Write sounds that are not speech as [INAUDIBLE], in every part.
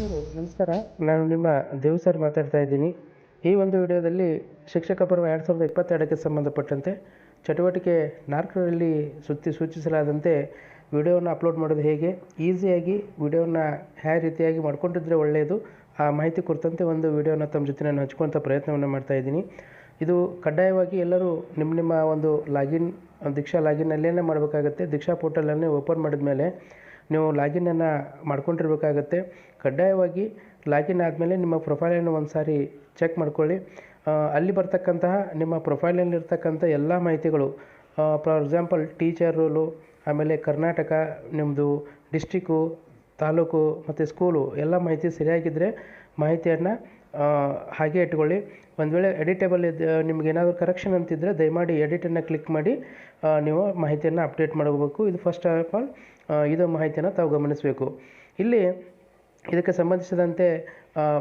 ನಮಸ್ಕಾರ. ನಾನು ನಿಮ್ಮ ದೇವ್ ಸರ್ ಮಾತಾಡ್ತಾ ಇದ್ದೀನಿ. ಈ ಒಂದು ವಿಡಿಯೋದಲ್ಲಿ ಶಿಕ್ಷಕ ಪರ್ವ ಎರಡು ಸಾವಿರದ ಇಪ್ಪತ್ತೆರಡಕ್ಕೆ ಸಂಬಂಧಪಟ್ಟಂತೆ ಚಟುವಟಿಕೆ ನಾಲ್ಕರಲ್ಲಿ ಸುತ್ತಿ ಸೂಚಿಸಲಾದಂತೆ ವಿಡಿಯೋವನ್ನು ಅಪ್ಲೋಡ್ ಮಾಡೋದು ಹೇಗೆ, ಈಸಿಯಾಗಿ ವಿಡಿಯೋನ ಯಾವ ರೀತಿಯಾಗಿ ಮಾಡ್ಕೊಂಡಿದ್ರೆ ಒಳ್ಳೆಯದು ಆ ಮಾಹಿತಿ ಕುರಿತಂತೆ ಒಂದು ವಿಡಿಯೋನ ತಮ್ಮ ಜೊತೆ ನಾನು ಹಂಚ್ಕೊಳ್ತ ಪ್ರಯತ್ನವನ್ನು ಮಾಡ್ತಾ ಇದ್ದೀನಿ. ಇದು ಕಡ್ಡಾಯವಾಗಿ ಎಲ್ಲರೂ ನಿಮ್ಮ ನಿಮ್ಮ ಒಂದು ಲಾಗಿನ್, ದೀಕ್ಷಾ ಲಾಗಿನ್ನಲ್ಲೇ ಮಾಡಬೇಕಾಗತ್ತೆ. ದೀಕ್ಷಾ ಪೋರ್ಟಲನ್ನೇ ಓಪನ್ ಮಾಡಿದ ಮೇಲೆ ನೀವು ಲಾಗಿನನ್ನು ಮಾಡ್ಕೊಂಡಿರ್ಬೇಕಾಗತ್ತೆ. ಕಡ್ಡಾಯವಾಗಿ ಲಾಗಿನ್ ಆದಮೇಲೆ ನಿಮ್ಮ ಪ್ರೊಫೈಲನ್ನು ಒಂದು ಸಾರಿ ಚೆಕ್ ಮಾಡ್ಕೊಳ್ಳಿ. ಅಲ್ಲಿ ಬರ್ತಕ್ಕಂತಹ ನಿಮ್ಮ ಪ್ರೊಫೈಲಲ್ಲಿರ್ತಕ್ಕಂಥ ಎಲ್ಲ ಮಾಹಿತಿಗಳು ಫಾರ್ ಎಕ್ಸಾಂಪಲ್ ಟೀಚರ್ ರೋಲು ಆಮೇಲೆ ಕರ್ನಾಟಕ ನಿಮ್ಮದು ಡಿಸ್ಟಿಕ್ಕು ತಾಲೂಕು ಮತ್ತು ಸ್ಕೂಲು ಎಲ್ಲ ಮಾಹಿತಿ ಸರಿಯಾಗಿದ್ದರೆ ಮಾಹಿತಿಯನ್ನು ಹಾಗೆ ಇಟ್ಕೊಳ್ಳಿ. ಒಂದು ವೇಳೆ ಎಡಿಟೇಬಲ್ ಇದ್ದ ನಿಮ್ಗೆ ಏನಾದರೂ ಕರೆಕ್ಷನ್ ಅಂತಿದ್ದರೆ ದಯಮಾಡಿ ಎಡಿಟನ್ನು ಕ್ಲಿಕ್ ಮಾಡಿ ನೀವು ಮಾಹಿತಿಯನ್ನು ಅಪ್ಡೇಟ್ ಮಾಡಬೇಕು ಇದು ಫಸ್ಟ್ ಆಫ್ ಆಲ್ ಇದು ಮಾಹಿತಿಯನ್ನು ತಾವು ಗಮನಿಸಬೇಕು. ಇಲ್ಲಿ ಇದಕ್ಕೆ ಸಂಬಂಧಿಸಿದಂತೆ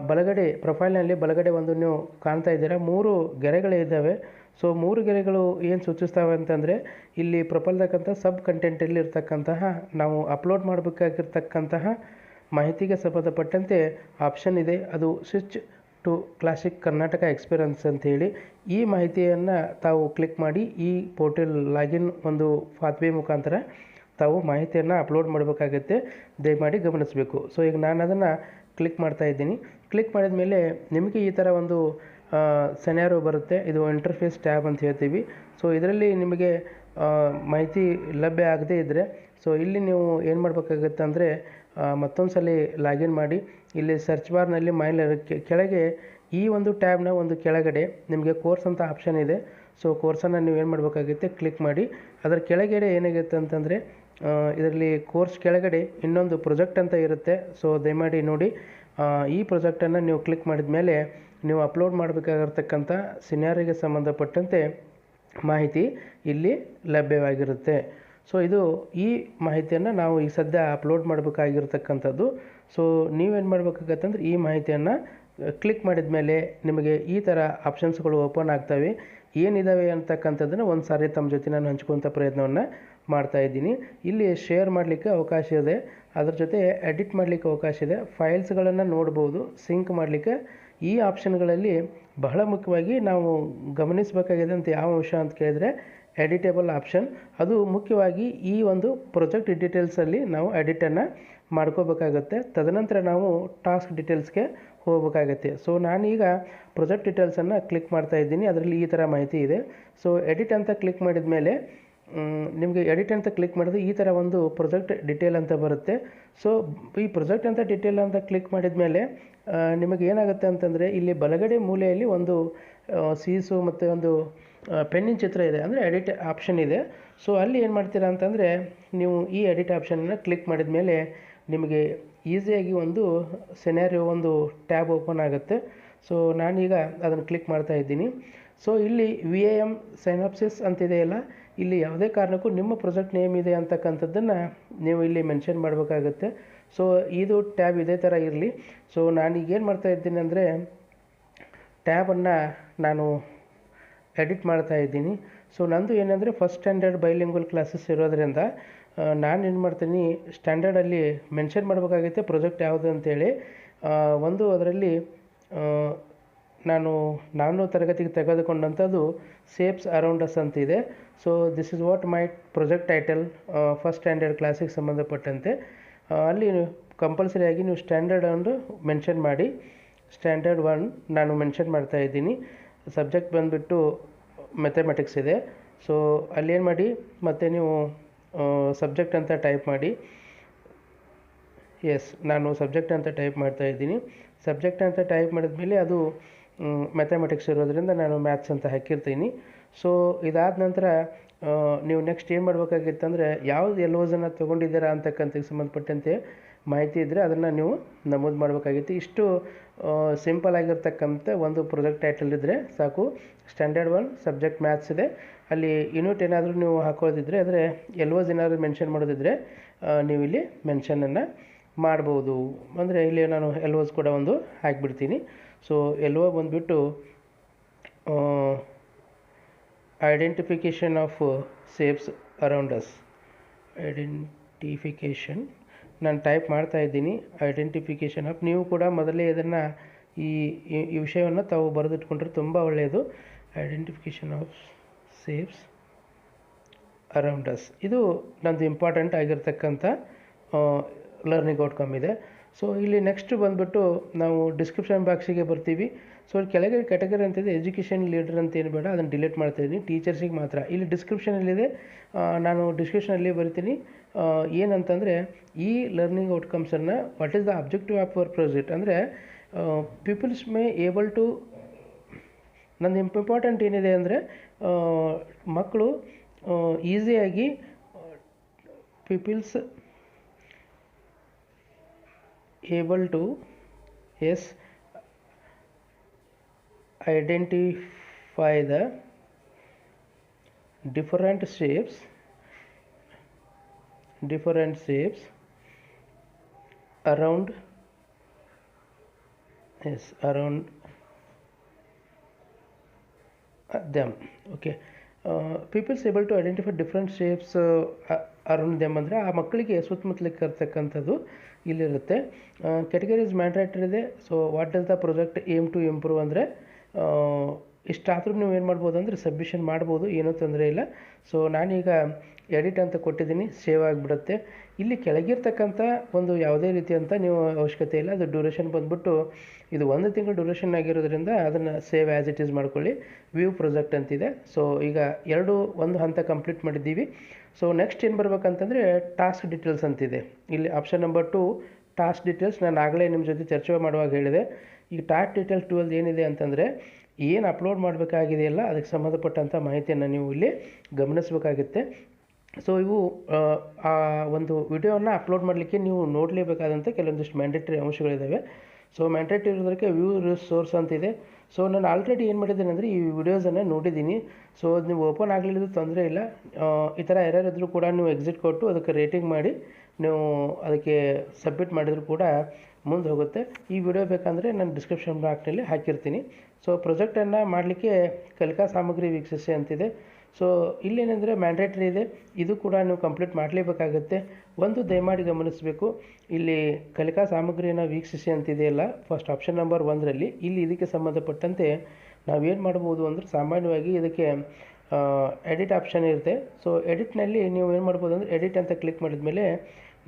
ಬಲಗಡೆ ಪ್ರೊಫೈಲ್ನಲ್ಲಿ ಬಲಗಡೆ ಒಂದು ನೀವು ಕಾಣ್ತಾ ಇದ್ದೀರಾ. ಮೂರು ಗೆರೆಗಳು ಇದ್ದಾವೆ. ಸೊ ಮೂರು ಗೆರೆಗಳು ಏನು ಸೂಚಿಸ್ತಾವೆ ಅಂತಂದರೆ, ಇಲ್ಲಿ ಪ್ರೊಫೈಲ್ದಕ್ಕಂಥ ಸಬ್ ಕಂಟೆಂಟಲ್ಲಿ ಇರ್ತಕ್ಕಂತಹ, ನಾವು ಅಪ್ಲೋಡ್ ಮಾಡಬೇಕಾಗಿರ್ತಕ್ಕಂತಹ ಮಾಹಿತಿಗೆ ಸಂಬಂಧಪಟ್ಟಂತೆ ಆಪ್ಷನ್ ಇದೆ. ಅದು switch to classic Karnataka experience ಅಂತೇಳಿ ಈ ಮಾಹಿತಿಯನ್ನು ತಾವು ಕ್ಲಿಕ್ ಮಾಡಿ ಈ ಪೋರ್ಟಲ್ ಲಾಗಿನ್ ಒಂದು ಫಾತ್ವೆ ಮುಖಾಂತರ ತಾವು ಮಾಹಿತಿಯನ್ನು ಅಪ್ಲೋಡ್ ಮಾಡಬೇಕಾಗುತ್ತೆ. ದಯಮಾಡಿ ಗಮನಿಸಬೇಕು. ಸೊ ಈಗ ನಾನು ಅದನ್ನು ಕ್ಲಿಕ್ ಮಾಡ್ತಾ ಇದ್ದೀನಿ. ಕ್ಲಿಕ್ ಮಾಡಿದ ಮೇಲೆ ನಿಮಗೆ ಈ ಥರ ಒಂದು ಸೆನ್ಯಾರೋ ಬರುತ್ತೆ. ಇದು ಇಂಟರ್ಫೇಸ್ ಟ್ಯಾಬ್ ಅಂತ ಹೇಳ್ತೀವಿ. ಸೊ ಇದರಲ್ಲಿ ನಿಮಗೆ ಮಾಹಿತಿ ಲಭ್ಯ ಆಗದೇ ಇದ್ದರೆ ಸೊ ಇಲ್ಲಿ ನೀವು ಏನು ಮಾಡಬೇಕಾಗತ್ತೆ ಅಂದರೆ ಮತ್ತೊಂದು ಸಲ ಲಾಗಿನ್ ಮಾಡಿ. ಇಲ್ಲಿ ಸರ್ಚ್ ಬಾರ್ನಲ್ಲಿ ಮೈಲ್ ಕೆಳಗೆ ಈ ಒಂದು ಟ್ಯಾಬ್ನ ಒಂದು ಕೆಳಗಡೆ ನಿಮಗೆ ಕೋರ್ಸ್ ಅಂತ ಆಪ್ಷನ್ ಇದೆ. ಸೊ ಕೋರ್ಸನ್ನು ನೀವು ಏನು ಮಾಡಬೇಕಾಗುತ್ತೆ ಕ್ಲಿಕ್ ಮಾಡಿ. ಅದರ ಕೆಳಗಡೆ ಏನಾಗುತ್ತೆ ಅಂತಂದರೆ ಇದರಲ್ಲಿ ಕೋರ್ಸ್ ಕೆಳಗಡೆ ಇನ್ನೊಂದು ಪ್ರೊಜೆಕ್ಟ್ ಅಂತ ಇರುತ್ತೆ. ಸೊ ದಯಮಾಡಿ ನೋಡಿ. ಈ ಪ್ರೊಜೆಕ್ಟನ್ನು ನೀವು ಕ್ಲಿಕ್ ಮಾಡಿದ ಮೇಲೆ ನೀವು ಅಪ್ಲೋಡ್ ಮಾಡಬೇಕಾಗಿರ್ತಕ್ಕಂಥ ಸಿನಾರಿಗೆ ಸಂಬಂಧಪಟ್ಟಂತೆ ಮಾಹಿತಿ ಇಲ್ಲಿ ಲಭ್ಯವಾಗಿರುತ್ತೆ. ಸೊ ಇದು ಈ ಮಾಹಿತಿಯನ್ನು ನಾವು ಈ ಸದ್ಯ ಅಪ್ಲೋಡ್ ಮಾಡಬೇಕಾಗಿರ್ತಕ್ಕಂಥದ್ದು. ಸೊ ನೀವೇನು ಮಾಡಬೇಕಾಗತ್ತಂದ್ರೆ ಈ ಮಾಹಿತಿಯನ್ನು ಕ್ಲಿಕ್ ಮಾಡಿದ ಮೇಲೆ ನಿಮಗೆ ಈ ಥರ ಆಪ್ಷನ್ಸ್ಗಳು ಓಪನ್ ಆಗ್ತವೆ. ಏನಿದ್ದಾವೆ ಅಂತಕ್ಕಂಥದ್ದನ್ನು ಒಂದು ಸಾರಿ ತಮ್ಮ ಜೊತೆ ನಾನು ಹಂಚ್ಕೊತ ಪ್ರಯತ್ನವನ್ನು ಮಾಡ್ತಾ ಇದ್ದೀನಿ. ಇಲ್ಲಿ ಶೇರ್ ಮಾಡಲಿಕ್ಕೆ ಅವಕಾಶ ಇದೆ. ಅದ್ರ ಜೊತೆ ಎಡಿಟ್ ಮಾಡಲಿಕ್ಕೆ ಅವಕಾಶ ಇದೆ. ಫೈಲ್ಸ್ಗಳನ್ನು ನೋಡ್ಬೋದು ಸಿಂಕ್ ಮಾಡಲಿಕ್ಕೆ. ಈ ಆಪ್ಷನ್ಗಳಲ್ಲಿ ಬಹಳ ಮುಖ್ಯವಾಗಿ ನಾವು ಗಮನಿಸಬೇಕಾಗಿದೆ ಅಂತ ಯಾವ ಅಂಶ ಅಂತ ಕೇಳಿದರೆ ಎಡಿಟೇಬಲ್ ಆಪ್ಷನ್ ಅದು ಮುಖ್ಯವಾಗಿ ಈ ಒಂದು ಪ್ರೊಜೆಕ್ಟ್ ಡೀಟೇಲ್ಸಲ್ಲಿ ನಾವು ಎಡಿಟನ್ನು ಮಾಡ್ಕೋಬೇಕಾಗುತ್ತೆ. ತದನಂತರ ನಾವು ಟಾಸ್ಕ್ ಡೀಟೇಲ್ಸ್ಗೆ ಹೋಗಬೇಕಾಗತ್ತೆ. ಸೊ ನಾನೀಗ ಪ್ರೊಜೆಕ್ಟ್ ಡೀಟೇಲ್ಸನ್ನು ಕ್ಲಿಕ್ ಮಾಡ್ತಾ ಇದ್ದೀನಿ. ಅದರಲ್ಲಿ ಈ ಥರ ಮಾಹಿತಿ ಇದೆ. ಸೊ ಎಡಿಟ್ ಅಂತ ಕ್ಲಿಕ್ ಮಾಡಿದ ಮೇಲೆ ನಿಮಗೆ ಎಡಿಟ್ ಅಂತ ಕ್ಲಿಕ್ ಮಾಡಿದ್ರೆ ಈ ಥರ ಒಂದು ಪ್ರೊಜೆಕ್ಟ್ ಡಿಟೇಲ್ ಅಂತ ಬರುತ್ತೆ. ಸೊ ಈ ಪ್ರೊಜೆಕ್ಟ್ ಅಂತ ಡಿಟೇಲ್ ಅಂತ ಕ್ಲಿಕ್ ಮಾಡಿದ ಮೇಲೆ ನಿಮಗೆ ಏನಾಗುತ್ತೆ ಅಂತಂದರೆ, ಇಲ್ಲಿ ಬಲಗಡೆ ಮೂಲೆಯಲ್ಲಿ ಒಂದು ಸೀಸು ಮತ್ತು ಒಂದು ಪೆನ್ನಿನ ಚಿತ್ರ ಇದೆ ಅಂದರೆ ಎಡಿಟ್ ಆಪ್ಷನ್ ಇದೆ. ಸೊ ಅಲ್ಲಿ ಏನು ಮಾಡ್ತೀರಾ ಅಂತಂದರೆ ನೀವು ಈ ಎಡಿಟ್ ಆಪ್ಷನನ್ನು ಕ್ಲಿಕ್ ಮಾಡಿದ ಮೇಲೆ ನಿಮಗೆ ಈಸಿಯಾಗಿ ಒಂದು ಸೆನಾರಿಯೋ ಒಂದು ಟ್ಯಾಬ್ ಓಪನ್ ಆಗುತ್ತೆ. ಸೊ ನಾನೀಗ ಅದನ್ನು ಕ್ಲಿಕ್ ಮಾಡ್ತಾ ಇದ್ದೀನಿ. ಸೊ ಇಲ್ಲಿ ವಿ ಎ ಎಂ ಸೈನಾಪ್ಸಿಸ್ ಅಂತಿದೆಯಲ್ಲ, ಇಲ್ಲಿ ಯಾವುದೇ ಕಾರಣಕ್ಕೂ ನಿಮ್ಮ ಪ್ರೊಜೆಕ್ಟ್ ನೇಮ್ ಇದೆ ಅಂತಕ್ಕಂಥದ್ದನ್ನು ನೀವು ಇಲ್ಲಿ ಮೆನ್ಷನ್ ಮಾಡಬೇಕಾಗುತ್ತೆ. ಸೊ ಇದು ಟ್ಯಾಬ್ ಇದೇ ಥರ ಇರಲಿ. ಸೊ ನಾನೀಗ ಏನು ಮಾಡ್ತಾ ಇದ್ದೀನಿ ಅಂದರೆ ಟ್ಯಾಬನ್ನು ನಾನು ಎಡಿಟ್ ಮಾಡ್ತಾ ಇದ್ದೀನಿ. ಸೊ ನಂದು ಏನಂದರೆ ಫಸ್ಟ್ ಸ್ಟ್ಯಾಂಡರ್ಡ್ ಬೈಲಿಂಗ್ವಲ್ ಕ್ಲಾಸಸ್ ಇರೋದ್ರಿಂದ ನಾನು ಏನು ಮಾಡ್ತೀನಿ ಸ್ಟ್ಯಾಂಡರ್ಡಲ್ಲಿ ಮೆನ್ಷನ್ ಮಾಡಬೇಕಾಗುತ್ತೆ ಪ್ರೊಜೆಕ್ಟ್ ಯಾವುದು ಅಂತೇಳಿ. ಒಂದು ಅದರಲ್ಲಿ ನಾನು ನಾನು ತರಗತಿಗೆ ತೆಗೆದುಕೊಂಡಂಥದ್ದು ಸೇಪ್ಸ್ ಅರೌಂಡ್ ಅಸ್ ಅಂತಿದೆ. So this is what my project title first standard ಕ್ಲಾಸಿಗೆ ಸಂಬಂಧಪಟ್ಟಂತೆ. ಅಲ್ಲಿ ಕಂಪಲ್ಸರಿಯಾಗಿ ನೀವು ಸ್ಟ್ಯಾಂಡರ್ಡ್ ಒಂದು ಮೆನ್ಷನ್ ಮಾಡಿ ಸ್ಟ್ಯಾಂಡರ್ಡ್ ಒನ್ ನಾನು ಮೆನ್ಷನ್ ಮಾಡ್ತಾ ಇದ್ದೀನಿ. ಸಬ್ಜೆಕ್ಟ್ ಬಂದುಬಿಟ್ಟು ಮೆಥಮೆಟಿಕ್ಸ್ ಇದೆ. ಸೊ ಅಲ್ಲಿ ಏನು ಮಾಡಿ, ಮತ್ತೆ ನೀವು ಸಬ್ಜೆಕ್ಟ್ ಅಂತ ಟೈಪ್ ಮಾಡಿ. ಎಸ್ ನಾನು ಸಬ್ಜೆಕ್ಟ್ ಅಂತ ಟೈಪ್ ಮಾಡ್ತಾ ಇದ್ದೀನಿ. ಸಬ್ಜೆಕ್ಟ್ ಅಂತ ಟೈಪ್ ಮಾಡಿದ್ಮೇಲೆ ಅದು ಮ್ಯಾಥಮೆಟಿಕ್ಸ್ ಇರೋದರಿಂದ ನಾನು ಮ್ಯಾಥ್ಸ್ ಅಂತ ಹಾಕಿರ್ತೀನಿ. ಸೊ ಇದಾದ ನಂತರ ನೀವು ನೆಕ್ಸ್ಟ್ ಏನು ಮಾಡಬೇಕಾಗಿತ್ತಂದರೆ, ಯಾವ್ದು ಎಲ್ಲೋಸನ್ನು ತೊಗೊಂಡಿದ್ದೀರಾ ಅಂತಕ್ಕಂಥಕ್ಕೆ ಸಂಬಂಧಪಟ್ಟಂತೆ ಮಾಹಿತಿ ಇದ್ದರೆ ಅದನ್ನು ನೀವು ನಮೂದು ಮಾಡಬೇಕಾಗಿತ್ತು. ಇಷ್ಟು ಸಿಂಪಲ್ ಆಗಿರ್ತಕ್ಕಂಥ ಒಂದು ಪ್ರೊಜೆಕ್ಟ್ ಟೈಟಲ್ ಇದ್ದರೆ ಸಾಕು. ಸ್ಟ್ಯಾಂಡರ್ಡ್ ಒನ್ ಸಬ್ಜೆಕ್ಟ್ ಮ್ಯಾಥ್ಸ್ ಇದೆ. ಅಲ್ಲಿ ಯೂನಿಟ್ ಏನಾದರೂ ನೀವು ಹಾಕೋದಿದ್ದರೆ ಅಂದರೆ ಎಲ್ವೋಸ್ ಏನಾದರೂ ಮೆನ್ಷನ್ ಮಾಡೋದಿದ್ರೆ ನೀವು ಇಲ್ಲಿ ಮೆನ್ಷನನ್ನು ಮಾಡ್ಬೋದು. ಅಂದರೆ ಇಲ್ಲಿ ನಾನು ಎಲ್ವೋಸ್ ಕೂಡ ಒಂದು ಹಾಕಿಬಿಡ್ತೀನಿ. ಸೊ ಎಲ್ವೋ ಬಂದುಬಿಟ್ಟು identification of shapes around us identification ನಾನು ಟೈಪ್ ಮಾಡ್ತಾ ಇದ್ದೀನಿ. ಐಡೆಂಟಿಫಿಕೇಷನ್ ಆಫ್ ನೀವು ಕೂಡ ಮೊದಲೇ ಇದನ್ನು ಈ, ಈ- ವಿಷಯವನ್ನು ತಾವು ಬರೆದಿಟ್ಕೊಂಡ್ರೆ ತುಂಬ ಒಳ್ಳೆಯದು identification of shapes around us ಇದು ನಂದು ಇಂಪಾರ್ಟೆಂಟ್ ಆಗಿರ್ತಕ್ಕಂಥ ಲರ್ನಿಂಗ್ ಔಟ್ಕಮ್ ಇದೆ. ಸೊ ಇಲ್ಲಿ ನೆಕ್ಸ್ಟ್ ಬಂದುಬಿಟ್ಟು ನಾವು ಡಿಸ್ಕ್ರಿಪ್ಷನ್ ಬಾಕ್ಸಿಗೆ ಬರ್ತೀವಿ. ಸೊ ಕೆಳಗೆ ಕ್ಯಾಟಗರಿ ಅಂತಿದೆ ಎಜುಕೇಷನ್ ಲೀಡರ್ ಅಂತ ಏನು ಬೇಡ, ಅದನ್ನು ಡಿಲೀಟ್ ಮಾಡ್ತಾ ಇದ್ದೀನಿ. ಟೀಚರ್ಸಿಗೆ ಮಾತ್ರ. ಇಲ್ಲಿ ಡಿಸ್ಕ್ರಿಪ್ಷನಲ್ಲಿದೆ ನಾನು ಡಿಸ್ಕ್ರಿಪ್ಷನಲ್ಲಿ ಬರಿತೀನಿ. ಏನಂತಂದರೆ ಈ learning ಔಟ್ಕಮ್ಸನ್ನು what is the objective of our project ಅಂದರೆ ಪೀಪಲ್ಸ್ ಮೇ ಏಬಲ್ ಟು ನಂದು ಇಂಪಾರ್ಟೆಂಟ್ ಏನಿದೆ ಅಂದರೆ ಮಕ್ಕಳು ಈಸಿಯಾಗಿ peoples able to is identify the different shapes different shapes around yes around uh, them okay uh, able to identify different shapes uh, around them ಅಂದರೆ ಆ ಮಕ್ಕಳಿಗೆ ಸುತ್ತಮುತ್ತಲಿಕ್ಕೆ ಇರ್ತಕ್ಕಂಥದ್ದು ಇಲ್ಲಿರುತ್ತೆ ಕೆಟಗರೀಸ್ ಮ್ಯಾಂಡ್ರೇಟರ್ ಇದೆ so what does the project aim to improve ಅಂದರೆ ಇಷ್ಟಾದರೂ ನೀವು ಏನು ಮಾಡ್ಬೋದು ಅಂದರೆ ಸಬ್ಮಿಷನ್ ಮಾಡ್ಬೋದು, ಏನೂ ತೊಂದರೆ ಇಲ್ಲ. ಸೊ ನಾನೀಗ ಎಡಿಟ್ ಅಂತ ಕೊಟ್ಟಿದ್ದೀನಿ ಸೇವ್ ಆಗಿಬಿಡುತ್ತೆ. ಇಲ್ಲಿ ಕೆಳಗಿರ್ತಕ್ಕಂಥ ಒಂದು ಯಾವುದೇ ರೀತಿ ಅಂತ ನೀವು ಅವಶ್ಯಕತೆ ಇಲ್ಲ. ಅದು ಡ್ಯೂರೇಷನ್ ಬಂದ್ಬಿಟ್ಟು ಇದು ಒಂದು ತಿಂಗಳು ಡ್ಯೂರೇಷನ್ ಆಗಿರೋದ್ರಿಂದ ಅದನ್ನು ಸೇವ್ ಆ್ಯಸ್ ಇಟ್ ಈಸ್ ಮಾಡ್ಕೊಳ್ಳಿ. ವ್ಯೂ ಪ್ರಾಜೆಕ್ಟ್ ಅಂತಿದೆ. ಸೊ ಈಗ ಎರಡು, ಒಂದು ಹಂತ ಕಂಪ್ಲೀಟ್ ಮಾಡಿದ್ದೀವಿ. ಸೊ ನೆಕ್ಸ್ಟ್ ಏನು ಬರ್ಬೇಕಂತಂದರೆ ಟಾಸ್ಕ್ ಡೀಟೇಲ್ಸ್ ಅಂತಿದೆ. ಇಲ್ಲಿ option number two task details ನಾನು ಆಗಲೇ ನಿಮ್ಮ ಜೊತೆ ಚರ್ಚೆ ಮಾಡುವಾಗ ಹೇಳಿದೆ. ಈ ಟಾಸ್ಕ್ ಡೀಟೇಲ್ಸ್ ಟುವೆಲ್ ಏನಿದೆ ಅಂತಂದರೆ ಏನು ಅಪ್ಲೋಡ್ ಮಾಡಬೇಕಾಗಿದೆಯಲ್ಲ ಅದಕ್ಕೆ ಸಂಬಂಧಪಟ್ಟಂಥ ಮಾಹಿತಿಯನ್ನು ನೀವು ಇಲ್ಲಿ ಗಮನಿಸಬೇಕಾಗುತ್ತೆ. ಸೊ ಇವು ಆ, ಒಂದು ವಿಡಿಯೋನ ಅಪ್ಲೋಡ್ ಮಾಡಲಿಕ್ಕೆ ನೀವು ನೋಡಲೇಬೇಕಾದಂಥ ಕೆಲವೊಂದಿಷ್ಟು ಮ್ಯಾಂಡೇಟರಿ ಅಂಶಗಳಿದ್ದಾವೆ ಸೊ ಮ್ಯಾಂಡೇಟರಿ ಇರೋದಕ್ಕೆ ವ್ಯೂ ರಿಸೋರ್ಸ್ ಅಂತಿದೆ ಸೊ ನಾನು ಆಲ್ರೆಡಿ ಏನು ಮಾಡಿದ್ದೀನಿ ಅಂದರೆ ಈ ವಿಡಿಯೋಸನ್ನು ನೋಡಿದ್ದೀನಿ. ಸೊ ಅದು ನೀವು ಓಪನ್ ಆಗಲಿಲ್ಲದ ತೊಂದರೆ ಇಲ್ಲ. ಈ ಥರ ಇದ್ದರೂ ಕೂಡ ನೀವು ಎಕ್ಸಿಟ್ ಕೊಟ್ಟು ಅದಕ್ಕೆ ರೇಟಿಂಗ್ ಮಾಡಿ ನೀವು ಅದಕ್ಕೆ ಸಬ್ಮಿಟ್ ಮಾಡಿದರೂ ಕೂಡ ಮುಂದೆ ಹೋಗುತ್ತೆ. ಈ ವಿಡಿಯೋ ಬೇಕಂದರೆ ನಾನು ಡಿಸ್ಕ್ರಿಪ್ಷನ್ ಬಾಕ್ನಲ್ಲಿ ಹಾಕಿರ್ತೀನಿ. ಸೊ ಪ್ರೊಜೆಕ್ಟನ್ನು ಮಾಡಲಿಕ್ಕೆ ಕಲಿಕಾ ಸಾಮಗ್ರಿ ವೀಕ್ಷಿಸಿ ಅಂತಿದೆ. ಸೊ ಇಲ್ಲೇನೆಂದರೆ ಮ್ಯಾಂಡೇಟ್ರಿ ಇದೆ. ಇದು ಕೂಡ ನೀವು ಕಂಪ್ಲೀಟ್ ಮಾಡಲೇಬೇಕಾಗುತ್ತೆ. ಒಂದು ದಯಮಾಡಿ ಗಮನಿಸಬೇಕು. ಇಲ್ಲಿ ಕಲಿಕಾ ಸಾಮಗ್ರಿಯನ್ನು ವೀಕ್ಷಿಸಿ ಅಂತಿದೆಯಲ್ಲ ಫಸ್ಟ್ ಆಪ್ಷನ್ ನಂಬರ್ ಒಂದರಲ್ಲಿ ಇಲ್ಲಿ ಇದಕ್ಕೆ ಸಂಬಂಧಪಟ್ಟಂತೆ ನಾವೇನು ಮಾಡ್ಬೋದು ಅಂದರೆ ಸಾಮಾನ್ಯವಾಗಿ ಇದಕ್ಕೆ ಎಡಿಟ್ ಆಪ್ಷನ್ ಇರುತ್ತೆ. ಸೊ ಎಡಿಟ್ನಲ್ಲಿ ನೀವು ಏನು ಮಾಡ್ಬೋದು ಅಂದರೆ ಎಡಿಟ್ ಅಂತ ಕ್ಲಿಕ್ ಮಾಡಿದ ಮೇಲೆ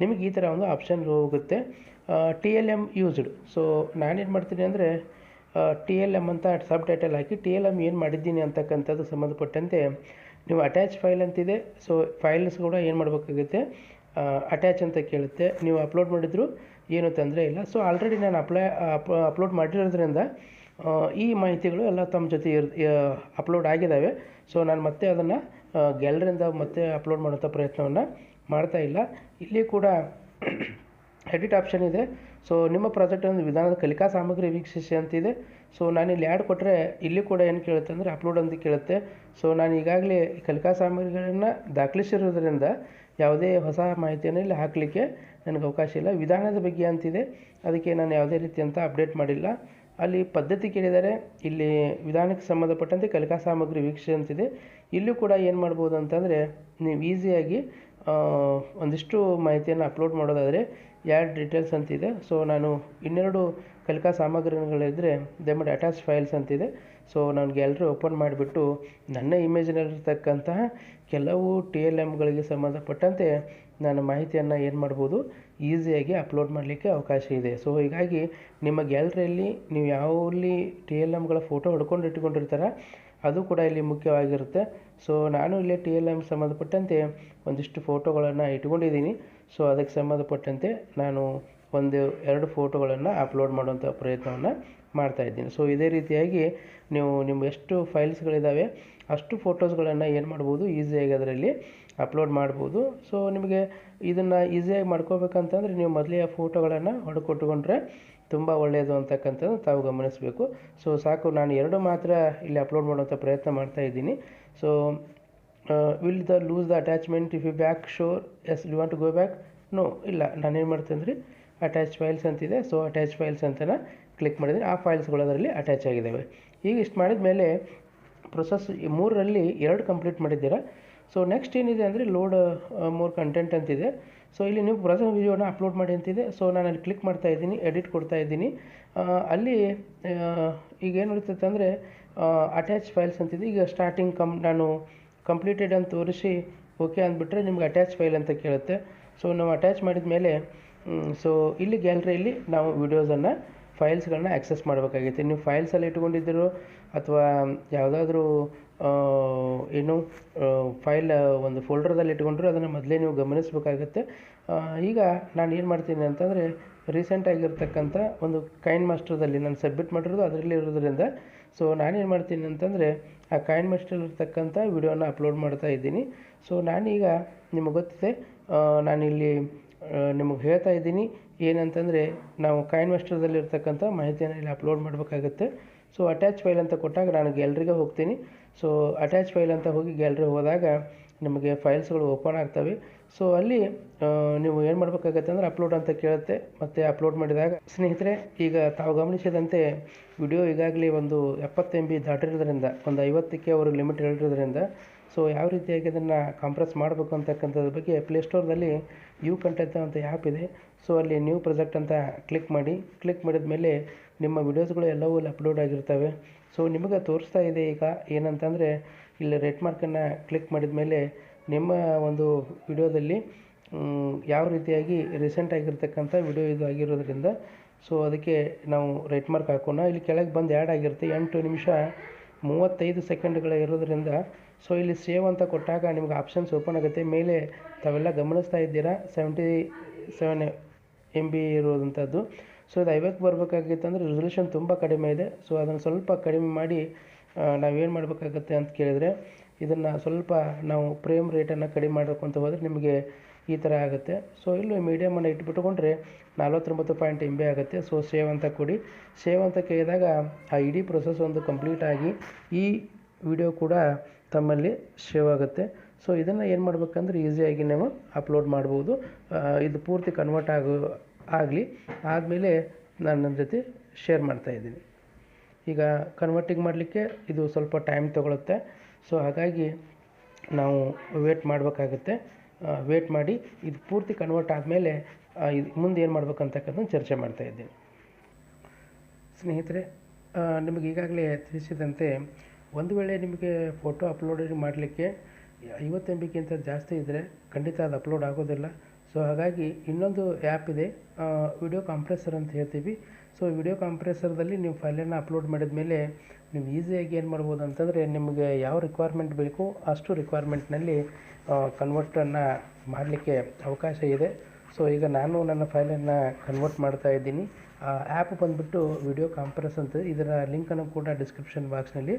ನಿಮಗೆ ಈ ಥರ ಒಂದು ಆಪ್ಷನ್ ಹೋಗುತ್ತೆ. T L M used so ನಾನೇನು ಮಾಡ್ತೀನಿ ಅಂದರೆ ಟಿ ಎಲ್ ಎಂ ಅಂತ ಸಬ್ ಟೈಟಲ್ ಹಾಕಿ ಟಿ ಎಲ್ ಎಂ ಏನು ಮಾಡಿದ್ದೀನಿ ಅಂತಕ್ಕಂಥದ್ದು ಸಂಬಂಧಪಟ್ಟಂತೆ ನೀವು ಅಟ್ಯಾಚ್ ಫೈಲ್ ಅಂತಿದೆ, ಸೊ ಫೈಲ್ಸ್ ಕೂಡ ಏನು ಮಾಡಬೇಕಾಗುತ್ತೆ ಅಟ್ಯಾಚ್ ಅಂತ ಕೇಳುತ್ತೆ. ನೀವು ಅಪ್ಲೋಡ್ ಮಾಡಿದ್ರು ಏನು ತೊಂದರೆ ಇಲ್ಲ. ಸೊ ಆಲ್ರೆಡಿ ನಾನು ಅಪ್ಲೈ ಅಪ್ಲೋಡ್ ಮಾಡಿರೋದ್ರಿಂದ ಈ ಮಾಹಿತಿಗಳು ಎಲ್ಲ ತಮ್ಮ ಜೊತೆ ಇರ್ ಅಪ್ಲೋಡ್ ಆಗಿದ್ದಾವೆ ಸೊ ನಾನು ಮತ್ತೆ ಅದನ್ನು ಗ್ಯಾಲರಿಯಿಂದ ಮತ್ತೆ ಅಪ್ಲೋಡ್ ಮಾಡೋಂಥ ಪ್ರಯತ್ನವನ್ನು ಮಾಡ್ತಾ ಇಲ್ಲ. ಇಲ್ಲಿ ಕೂಡ [CLEARS THROAT] ಎಡಿಟ್ ಆಪ್ಷನ್ ಇದೆ. ಸೊ ನಿಮ್ಮ ಪ್ರಾಜೆಕ್ಟ್ ಒಂದು ವಿಧಾನದ ಕಲಿಕಾ ಸಾಮಗ್ರಿ ವೀಕ್ಷಿಸಿ ಅಂತಿದೆ. ಸೊ ನಾನು ಇಲ್ಲಿ ಆ್ಯಡ್ ಕೊಟ್ಟರೆ ಇಲ್ಲಿ ಕೂಡ ಏನು ಕೇಳುತ್ತೆ ಅಂದರೆ ಅಪ್ಲೋಡ್ ಅಂತ ಕೇಳುತ್ತೆ. ಸೊ ನಾನು ಈಗಾಗಲೇ ಕಲಿಕಾ ಸಾಮಗ್ರಿಗಳನ್ನು ದಾಖಲಿಸಿರೋದ್ರಿಂದ ಯಾವುದೇ ಹೊಸ ಮಾಹಿತಿಯನ್ನು ಇಲ್ಲಿ ಹಾಕಲಿಕ್ಕೆ ನನಗೆ ಅವಕಾಶ ಇಲ್ಲ. ವಿಧಾನದ ಬಗ್ಗೆ ಅಂತಿದೆ. ಅದಕ್ಕೆ ನಾನು ಯಾವುದೇ ರೀತಿಯಂಥ ಅಪ್ಡೇಟ್ ಮಾಡಿಲ್ಲ. ಅಲ್ಲಿ ಪದ್ಧತಿ ಕೇಳಿದರೆ ಇಲ್ಲಿ ವಿಧಾನಕ್ಕೆ ಸಂಬಂಧಪಟ್ಟಂತೆ ಕಲಿಕಾ ಸಾಮಗ್ರಿ ವೀಕ್ಷಿಸಿ ಅಂತಿದೆ. ಇಲ್ಲೂ ಕೂಡ ಏನು ಮಾಡ್ಬೋದು ಅಂತಂದರೆ ನೀವು ಈಸಿಯಾಗಿ ಒಂದಿಷ್ಟು ಮಾಹಿತಿಯನ್ನು ಅಪ್ಲೋಡ್ ಮಾಡೋದಾದರೆ ಯಾಡ್ ಡೀಟೇಲ್ಸ್ ಅಂತಿದೆ. ಸೊ ನಾನು ಇನ್ನೆರಡು ಕಲಿಕಾ ಸಾಮಗ್ರಿಗಳಿದ್ದರೆ ದಯಮಾಡಿ ಅಟ್ಯಾಚ್ ಫೈಲ್ಸ್ ಅಂತಿದೆ. ಸೊ ನಾನು ಗ್ಯಾಲರಿ ಓಪನ್ ಮಾಡಿಬಿಟ್ಟು ನನ್ನ ಇಮೇಜ್ನಲ್ಲಿರ್ತಕ್ಕಂತಹ ಕೆಲವು ಟಿ ಎಲ್ ಎಮ್ಗಳಿಗೆ ಸಂಬಂಧಪಟ್ಟಂತೆ ನಾನು ಮಾಹಿತಿಯನ್ನು ಏನು ಮಾಡ್ಬೋದು ಈಸಿಯಾಗಿ ಅಪ್ಲೋಡ್ ಮಾಡಲಿಕ್ಕೆ ಅವಕಾಶ ಇದೆ. ಸೊ ಹೀಗಾಗಿ ನಿಮ್ಮ ಗ್ಯಾಲರಿಯಲ್ಲಿ ನೀವು ಯಾವಲ್ಲಿ ಟಿ ಎಲ್ ಎಮ್ಗಳ ಫೋಟೋ ಹೊಡ್ಕೊಂಡು ಇಟ್ಕೊಂಡಿರ್ತಾರ ಅದು ಕೂಡ ಇಲ್ಲಿ ಮುಖ್ಯವಾಗಿರುತ್ತೆ. ಸೊ ನಾನು ಇಲ್ಲಿ ಟಿ ಎಲ್ ಎಂ ಸಂಬಂಧಪಟ್ಟಂತೆ ಒಂದಿಷ್ಟು ಫೋಟೋಗಳನ್ನು ಇಟ್ಕೊಂಡಿದ್ದೀನಿ. ಸೊ ಅದಕ್ಕೆ ಸಂಬಂಧಪಟ್ಟಂತೆ ನಾನು ಒಂದು, ಎರಡು ಫೋಟೋಗಳನ್ನು ಅಪ್ಲೋಡ್ ಮಾಡುವಂಥ ಪ್ರಯತ್ನವನ್ನು ಮಾಡ್ತಾ ಇದ್ದೀನಿ. ಸೊ ಇದೇ ರೀತಿಯಾಗಿ ನೀವು ನಿಮ್ಮ ಎಷ್ಟು ಫೈಲ್ಸ್ಗಳಿದ್ದಾವೆ ಅಷ್ಟು ಫೋಟೋಸ್ಗಳನ್ನು ಏನು ಮಾಡ್ಬೋದು, ಈಸಿಯಾಗಿ ಅದರಲ್ಲಿ ಅಪ್ಲೋಡ್ ಮಾಡ್ಬೋದು. ಸೊ ನಿಮಗೆ ಇದನ್ನು ಈಸಿಯಾಗಿ ಮಾಡ್ಕೋಬೇಕಂತಂದರೆ ನೀವು ಮೊದಲೇ ಫೋಟೋಗಳನ್ನು ಹೊಡ್ಕೊಟ್ಕೊಂಡ್ರೆ ತುಂಬ ಒಳ್ಳೆಯದು ಅಂತಕ್ಕಂಥದ್ದು ತಾವು ಗಮನಿಸಬೇಕು. ಸೊ ಸಾಕು, ನಾನು ಎರಡು ಮಾತ್ರ ಇಲ್ಲಿ ಅಪ್ಲೋಡ್ ಮಾಡುವಂಥ ಪ್ರಯತ್ನ ಮಾಡ್ತಾ ಇದ್ದೀನಿ. So will the lose the attachment if you back sure yes you want to go back no ಇಲ್ಲ. ನಾನೇನು ಮಾಡ್ತೀನಿ ಅಟ್ಯಾಚ್ ಫೈಲ್ಸ್ ಅಂತಿದೆ. ಸೊ ಅಟ್ಯಾಚ್ ಫೈಲ್ಸ್ ಅಂತನ ಕ್ಲಿಕ್ ಮಾಡಿದರೆ ಆ ಫೈಲ್ಸ್ಗಳು ಅದರಲ್ಲಿ ಅಟ್ಯಾಚ್ ಆಗಿದ್ದಾವೆ ಈಗ ಇಷ್ಟು ಮಾಡಿದ ಮೇಲೆ ಪ್ರೊಸೆಸ್ ಮೂರರಲ್ಲಿ ಎರಡು ಕಂಪ್ಲೀಟ್ ಮಾಡಿದ್ದೀರಾ? ಸೊ ನೆಕ್ಸ್ಟ್ ಏನಿದೆ ಅಂದರೆ ಲೋಡ್ ಮೋರ್ ಕಂಟೆಂಟ್ ಅಂತಿದೆ. ಸೊ ಇಲ್ಲಿ ನೀವು ಬ್ರೌಸರ್ ವಿಡಿಯೋನ ಅಪ್ಲೋಡ್ ಮಾಡಿ ಅಂತಿದೆ. ಸೊ ನಾನು ಅಲ್ಲಿ ಕ್ಲಿಕ್ ಮಾಡ್ತಾ ಇದ್ದೀನಿ ಎಡಿಟ್ ಕೊಡ್ತಾ ಇದ್ದೀನಿ. ಅಲ್ಲಿ ಈಗ ಏನು ಇರ್ತೈತೆ ಅಂದರೆ ಅಟ್ಯಾಚ್ ಫೈಲ್ಸ್ ಅಂತಿದೆ. ಈಗ ಸ್ಟಾರ್ಟಿಂಗ್ ಕಮ್ ನಾನು ಕಂಪ್ಲೀಟೆಡ್ ಅಂತ ತೋರಿಸಿ ಓಕೆ ಅಂದ್ಬಿಟ್ರೆ ನಿಮ್ಗೆ ಅಟ್ಯಾಚ್ ಫೈಲ್ ಅಂತ ಕೇಳುತ್ತೆ. ಸೊ ನಾವು ಅಟ್ಯಾಚ್ ಮಾಡಿದ ಮೇಲೆ ಸೊ ಇಲ್ಲಿ ಗ್ಯಾಲರಿಯಲ್ಲಿ ನಾವು ವೀಡಿಯೋಸನ್ನು ಫೈಲ್ಸ್ಗಳನ್ನ ಆ್ಯಕ್ಸೆಸ್ ಮಾಡಬೇಕಾಗಿತ್ತು. ನೀವು ಫೈಲ್ಸಲ್ಲಿ ಇಟ್ಕೊಂಡಿದ್ದರು, ಅಥವಾ ಯಾವುದಾದ್ರೂ ಏನು ಫೈಲ್ ಒಂದು ಫೋಲ್ಡರ್ದಲ್ಲಿ ಇಟ್ಕೊಂಡ್ರೆ ಅದನ್ನು ಮೊದಲೇ ನೀವು ಗಮನಿಸಬೇಕಾಗತ್ತೆ. ಈಗ ನಾನು ಏನು ಮಾಡ್ತೀನಿ ಅಂತಂದರೆ ರೀಸೆಂಟಾಗಿರ್ತಕ್ಕಂಥ ಒಂದು ಕೈನ್ ಮಾಸ್ಟರ್ದಲ್ಲಿ ನಾನು ಸಬ್ಮಿಟ್ ಮಾಡಿರೋದು ಅದರಲ್ಲಿ ಇರೋದ್ರಿಂದ ಸೊ ನಾನೇನು ಮಾಡ್ತೀನಿ ಅಂತಂದರೆ, ಆ ಕೈನ್ ಮಾಸ್ಟರ್ ಇರ್ತಕ್ಕಂಥ ವಿಡಿಯೋನ ಅಪ್ಲೋಡ್ ಮಾಡ್ತಾ ಇದ್ದೀನಿ. ಸೊ ನಾನೀಗ ನಿಮಗೆ ಗೊತ್ತಿದೆ ನಾನಿಲ್ಲಿ ನಿಮಗೆ ಹೇಳ್ತಾ ಇದ್ದೀನಿ, ಏನಂತಂದರೆ, ನಾವು ಕಾಯಿನ್ ಮಾಸ್ಟರ್ದಲ್ಲಿ ಇರ್ತಕ್ಕಂಥ ಮಾಹಿತಿಯನ್ನು ಇಲ್ಲಿ ಅಪ್ಲೋಡ್ ಮಾಡಬೇಕಾಗುತ್ತೆ. ಸೊ ಅಟ್ಯಾಚ್ ಫೈಲ್ ಅಂತ ಕೊಟ್ಟಾಗ ನಾನು ಗ್ಯಾಲ್ರಿಗೆ ಹೋಗ್ತೀನಿ. ಸೊ ಅಟ್ಯಾಚ್ ಫೈಲ್ ಅಂತ ಹೋಗಿ ಗ್ಯಾಲ್ರಿ ಹೋದಾಗ ನಿಮಗೆ ಫೈಲ್ಸ್ಗಳು ಓಪನ್ ಆಗ್ತವೆ. ಸೊ ಅಲ್ಲಿ ನೀವು ಏನು ಮಾಡಬೇಕಾಗತ್ತೆ ಅಂದರೆ ಅಪ್ಲೋಡ್ ಅಂತ ಕೇಳುತ್ತೆ. ಮತ್ತು ಅಪ್ಲೋಡ್ ಮಾಡಿದಾಗ ಸ್ನೇಹಿತರೆ, ಈಗ ತಾವು ಗಮನಿಸಿದಂತೆ ವಿಡಿಯೋ ಈಗಾಗಲೇ ಒಂದು ಎಪ್ಪತ್ತು ಎಂ ಬಿ ದಾಟಿರೋದ್ರಿಂದ, ಒಂದು ಐವತ್ತಕ್ಕೆ ಅವರು ಲಿಮಿಟ್ ಹೇಳಿರೋದ್ರಿಂದ ಸೊ ಯಾವ ರೀತಿಯಾಗಿ ಅದನ್ನು ಕಾಂಪ್ರೆಸ್ ಮಾಡಬೇಕು ಅಂತಕ್ಕಂಥದ್ರ ಬಗ್ಗೆ ಪ್ಲೇಸ್ಟೋರ್ದಲ್ಲಿ ಯು ಕಂಟೆಂಟ್ ಅಂತ ಆ್ಯಪ್ ಇದೆ. ಸೊ ಅಲ್ಲಿ ನ್ಯೂ ಪ್ರಾಜೆಕ್ಟ್ ಅಂತ ಕ್ಲಿಕ್ ಮಾಡಿ ಕ್ಲಿಕ್ ಮಾಡಿದ ಮೇಲೆ ನಿಮ್ಮ ವೀಡಿಯೋಸ್ಗಳು ಎಲ್ಲವೂ ಅಪ್ಲೋಡ್ ಆಗಿರ್ತವೆ. ಸೊ ನಿಮಗೆ ತೋರಿಸ್ತಾ ಇದೆ ಈಗ ಏನಂತಂದರೆ, ಇಲ್ಲಿ ರೆಡ್ ಮಾರ್ಕನ್ನು ಕ್ಲಿಕ್ ಮಾಡಿದ ಮೇಲೆ ನಿಮ್ಮ ಒಂದು ವಿಡಿಯೋದಲ್ಲಿ ಯಾವ ರೀತಿಯಾಗಿ ರೀಸೆಂಟ್ ಆಗಿರ್ತಕ್ಕಂಥ ವಿಡಿಯೋ ಇದು ಆಗಿರೋದ್ರಿಂದ ಸೊ ಅದಕ್ಕೆ ನಾವು ರೆಡ್ ಮಾರ್ಕ್ ಹಾಕೋಣ. ಇಲ್ಲಿ ಕೆಳಗೆ ಬಂದು ಆ್ಯಡ್ ಆಗಿರುತ್ತೆ ಎಂಟು ನಿಮಿಷ ಮೂವತ್ತೈದು ಸೆಕೆಂಡ್ಗಳ ಇರೋದ್ರಿಂದ ಸೊ ಇಲ್ಲಿ ಸೇವ್ ಅಂತ ಕೊಟ್ಟಾಗ ನಿಮ್ಗೆ ಆಪ್ಷನ್ಸ್ ಓಪನ್ ಆಗುತ್ತೆ. ಮೇಲೆ ತಾವೆಲ್ಲ ಗಮನಿಸ್ತಾ ಇದ್ದೀರಾ? ಸೆವೆಂಟಿ ಸೆವೆನ್ ಎಂ ಬಿ ಇರೋದಂಥದ್ದು. ಸೊ ಇದು ಐವತ್ತು ಬರಬೇಕಾಗಿತ್ತು ಅಂದರೆ ರೆಸಲ್ಯೂಷನ್ ತುಂಬ ಕಡಿಮೆ ಇದೆ. ಸೊ ಅದನ್ನು ಸ್ವಲ್ಪ ಕಡಿಮೆ ಮಾಡಿ ನಾವೇನು ಮಾಡಬೇಕಾಗತ್ತೆ ಅಂತ ಕೇಳಿದರೆ, ಇದನ್ನು ಸ್ವಲ್ಪ ನಾವು ಪ್ರೇಮ್ ರೇಟನ್ನು ಕಡಿಮೆ ಮಾಡ್ಕೊಂತ ಹೋದರೆ ನಿಮಗೆ ಈ ಥರ ಆಗುತ್ತೆ. ಸೊ ಇಲ್ಲಿ ಮೀಡಿಯಮನ್ನು ಇಟ್ಬಿಟ್ಕೊಂಡ್ರೆ ನಲ್ವತ್ತೊಂಬತ್ತು ಪಾಯಿಂಟ್ ಎಂ ಬಿ ಆಗುತ್ತೆ. ಸೊ ಸೇವ್ ಅಂತ ಕೊಡಿ. ಸೇವ್ ಅಂತ ಕೇಳಿದಾಗ ಆ ಇಡೀ ಪ್ರೊಸೆಸ್ ಒಂದು ಕಂಪ್ಲೀಟ್ ಆಗಿ ಈ ವಿಡಿಯೋ ಕೂಡ ತಮ್ಮಲ್ಲಿ ಸೇವ್ ಆಗುತ್ತೆ. ಸೊ ಇದನ್ನು ಏನು ಮಾಡ್ಬೇಕಂದ್ರೆ ಈಸಿಯಾಗಿ ನಾವು ಅಪ್ಲೋಡ್ ಮಾಡ್ಬೋದು. ಇದು ಪೂರ್ತಿ ಕನ್ವರ್ಟ್ ಆಗು, ಆಗಲಿ. ಆದಮೇಲೆ ನಾನು ನನ್ನ ಜೊತೆ ಶೇರ್ ಮಾಡ್ತಾಯಿದ್ದೀನಿ ಈಗ ಕನ್ವರ್ಟಿಂಗ್ ಮಾಡಲಿಕ್ಕೆ ಇದು ಸ್ವಲ್ಪ ಟೈಮ್ ತೊಗೊಳುತ್ತೆ. ಸೊ ಹಾಗಾಗಿ ನಾವು ವೇಟ್ ಮಾಡಬೇಕಾಗುತ್ತೆ. ವೇಟ್ ಮಾಡಿ ಇದು ಪೂರ್ತಿ ಕನ್ವರ್ಟ್ ಆದಮೇಲೆ ಇದು ಮುಂದೆ ಏನು ಮಾಡ್ಬೇಕಂತಕ್ಕಂಥ ಚರ್ಚೆ ಮಾಡ್ತಾ ಇದ್ದೀನಿ. ಸ್ನೇಹಿತರೆ ನಿಮಗೆ ಈಗಾಗಲೇ ತಿಳಿಸಿದಂತೆ ಒಂದು ವೇಳೆ ನಿಮಗೆ ಫೋಟೋ ಅಪ್ಲೋಡ್ ಮಾಡಲಿಕ್ಕೆ ಐವತ್ತು ಎಂ ಬಿಗಿಂತ ಜಾಸ್ತಿ ಇದ್ದರೆ ಖಂಡಿತ ಅದು ಅಪ್ಲೋಡ್ ಆಗೋದಿಲ್ಲ. ಸೊ ಹಾಗಾಗಿ ಇನ್ನೊಂದು ಆ್ಯಪ್ ಇದೆ ವಿಡಿಯೋ ಕಾಂಪ್ರೆಸರ್ ಅಂತ ಹೇಳ್ತೀವಿ. ಸೊ ವಿಡಿಯೋ ಕಾಂಪ್ರೆಸರ್ದಲ್ಲಿ ನೀವು ಫೈಲನ್ನು ಅಪ್ಲೋಡ್ ಮಾಡಿದ ಮೇಲೆ ನೀವು ಈಸಿಯಾಗಿ ಏನು ಮಾಡ್ಬೋದು ಅಂತಂದರೆ ನಿಮಗೆ ಯಾವ ರಿಕ್ವೈರ್ಮೆಂಟ್ ಬೇಕೋ ಅಷ್ಟು ರಿಕ್ವೈರ್ಮೆಂಟ್ನಲ್ಲಿ ಕನ್ವರ್ಟನ್ನು ಮಾಡಲಿಕ್ಕೆ ಅವಕಾಶ ಇದೆ. ಸೊ ಈಗ ನಾನು ನನ್ನ ಫೈಲನ್ನು ಕನ್ವರ್ಟ್ ಮಾಡ್ತಾ ಇದ್ದೀನಿ. ಆ್ಯಪ್ ಬಂದುಬಿಟ್ಟು ವಿಡಿಯೋ ಕಾಂಪ್ರೆಸ್ ಅಂತ ಇದರ ಲಿಂಕನ್ನು ಕೂಡ ಡಿಸ್ಕ್ರಿಪ್ಷನ್ ಬಾಕ್ಸ್ನಲ್ಲಿ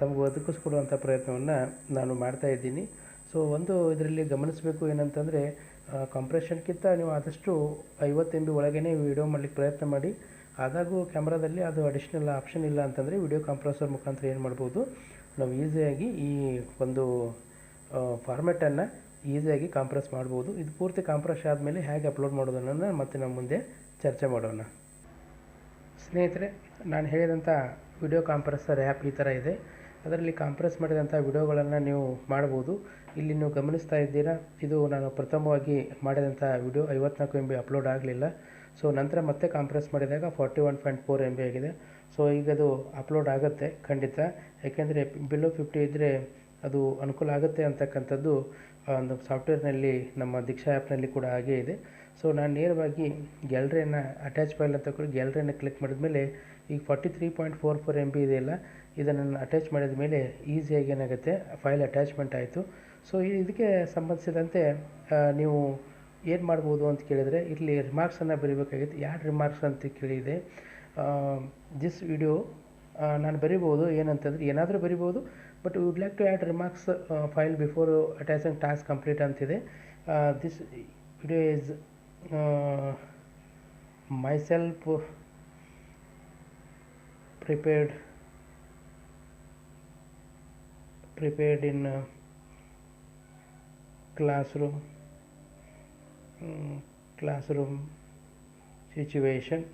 ತಮಗೆ ಒದಗಿಸ್ಕೊಡುವಂಥ ಪ್ರಯತ್ನವನ್ನು ನಾನು ಮಾಡ್ತಾ ಇದ್ದೀನಿ. ಸೊ ಒಂದು ಇದರಲ್ಲಿ ಗಮನಿಸಬೇಕು ಏನಂತಂದರೆ ಕಂಪ್ರೆಷನ್ಗಿಂತ ನೀವು ಆದಷ್ಟು ಐವತ್ತು ಎಂ ಬಿ ಒಳಗೇ ವಿಡಿಯೋ ಮಾಡಲಿಕ್ಕೆ ಪ್ರಯತ್ನ ಮಾಡಿ. ಆದಾಗೂ ಕ್ಯಾಮ್ರಾದಲ್ಲಿ ಅದು ಅಡಿಷ್ನಲ್ ಆಪ್ಷನ್ ಇಲ್ಲ ಅಂತಂದರೆ ವಿಡಿಯೋ ಕಾಂಪ್ರೆಸರ್ ಮುಖಾಂತರ ಏನು ಮಾಡ್ಬೋದು? ನಾವು ಈಸಿಯಾಗಿ ಈ ಒಂದು ಫಾರ್ಮೆಟನ್ನು ಈಸಿಯಾಗಿ ಕಾಂಪ್ರೆಸ್ ಮಾಡ್ಬೋದು. ಇದು ಪೂರ್ತಿ ಕಾಂಪ್ರೆಸ್ ಆದಮೇಲೆ ಹೇಗೆ ಅಪ್ಲೋಡ್ ಮಾಡೋದನ್ನು ಮತ್ತೆ ನಮ್ಮ ಮುಂದೆ ಚರ್ಚೆ ಮಾಡೋಣ. ಸ್ನೇಹಿತರೆ, ನಾನು ಹೇಳಿದಂಥ ವಿಡಿಯೋ ಕಾಂಪ್ರೆಸರ್ ಆ್ಯಪ್ ಈ ಥರ ಇದೆ. ಅದರಲ್ಲಿ ಕಾಂಪ್ರೆಸ್ ಮಾಡಿದಂಥ ವಿಡಿಯೋಗಳನ್ನು ನೀವು ಮಾಡ್ಬೋದು. ಇಲ್ಲಿ ನೀವು ಗಮನಿಸ್ತಾ ಇದ್ದೀರಾ, ಇದು ನಾನು ಪ್ರಥಮವಾಗಿ ಮಾಡಿದಂಥ ವಿಡಿಯೋ, ಐವತ್ನಾಲ್ಕು ಎಂ ಬಿ ಅಪ್ಲೋಡ್ ಆಗಲಿಲ್ಲ. ಸೊ, ನಂತರ ಮತ್ತೆ ಕಾಂಪ್ರೆಸ್ ಮಾಡಿದಾಗ forty one point four M B ಆಗಿದೆ. ಸೊ, ಈಗ ಅದು ಅಪ್ಲೋಡ್ ಆಗುತ್ತೆ, ಖಂಡಿತ. ಯಾಕೆಂದರೆ ಬಿಲೋ ಫಿಫ್ಟಿ ಇದ್ದರೆ ಅದು ಅನುಕೂಲ ಆಗುತ್ತೆ ಅಂತಕ್ಕಂಥದ್ದು ಒಂದು ಸಾಫ್ಟ್ವೇರ್ನಲ್ಲಿ, ನಮ್ಮ ದೀಕ್ಷಾ ಆ್ಯಪ್ನಲ್ಲಿ ಕೂಡ ಹಾಗೇ ಇದೆ. ಸೊ ನಾನು ನೇರವಾಗಿ ಗ್ಯಾಲ್ರಿಯನ್ನು ಅಟ್ಯಾಚ್ ಫೈಲ್ ಅಂತ ಕೂಡ ಗ್ಯಾಲ್ರಿಯನ್ನು ಕ್ಲಿಕ್ ಮಾಡಿದ್ಮೇಲೆ ಈಗ forty three point four four M B ಇದೆಯಲ್ಲ ಇದನ್ನು ಅಟ್ಯಾಚ್ ಮಾಡಿದ ಮೇಲೆ ಈಸಿಯಾಗಿ ಏನಾಗುತ್ತೆ? ಫೈಲ್ ಅಟ್ಯಾಚ್ಮೆಂಟ್ ಆಯಿತು. ಸೊ ಇದಕ್ಕೆ ಸಂಬಂಧಿಸಿದಂತೆ ನೀವು ಏನು ಮಾಡ್ಬೋದು ಅಂತ ಕೇಳಿದರೆ, ಇಲ್ಲಿ ರಿಮಾರ್ಕ್ಸನ್ನು ಬರೀಬೇಕಾಗಿತ್ತು. ಎರಡು ರಿಮಾರ್ಕ್ಸ್ ಅಂತ ಕೇಳಿದೆ? ದಿಸ್ ವಿಡಿಯೋ ನಾನು ಬರಿಬೋದು. ಏನಂತಂದರೆ, ಏನಾದರೂ ಬರಿಬೋದು. But would like to add remarks file before attaching task complete ಅಂತಿದೆ. This video is uh, myself prepared prepared in uh, classroom um, classroom situation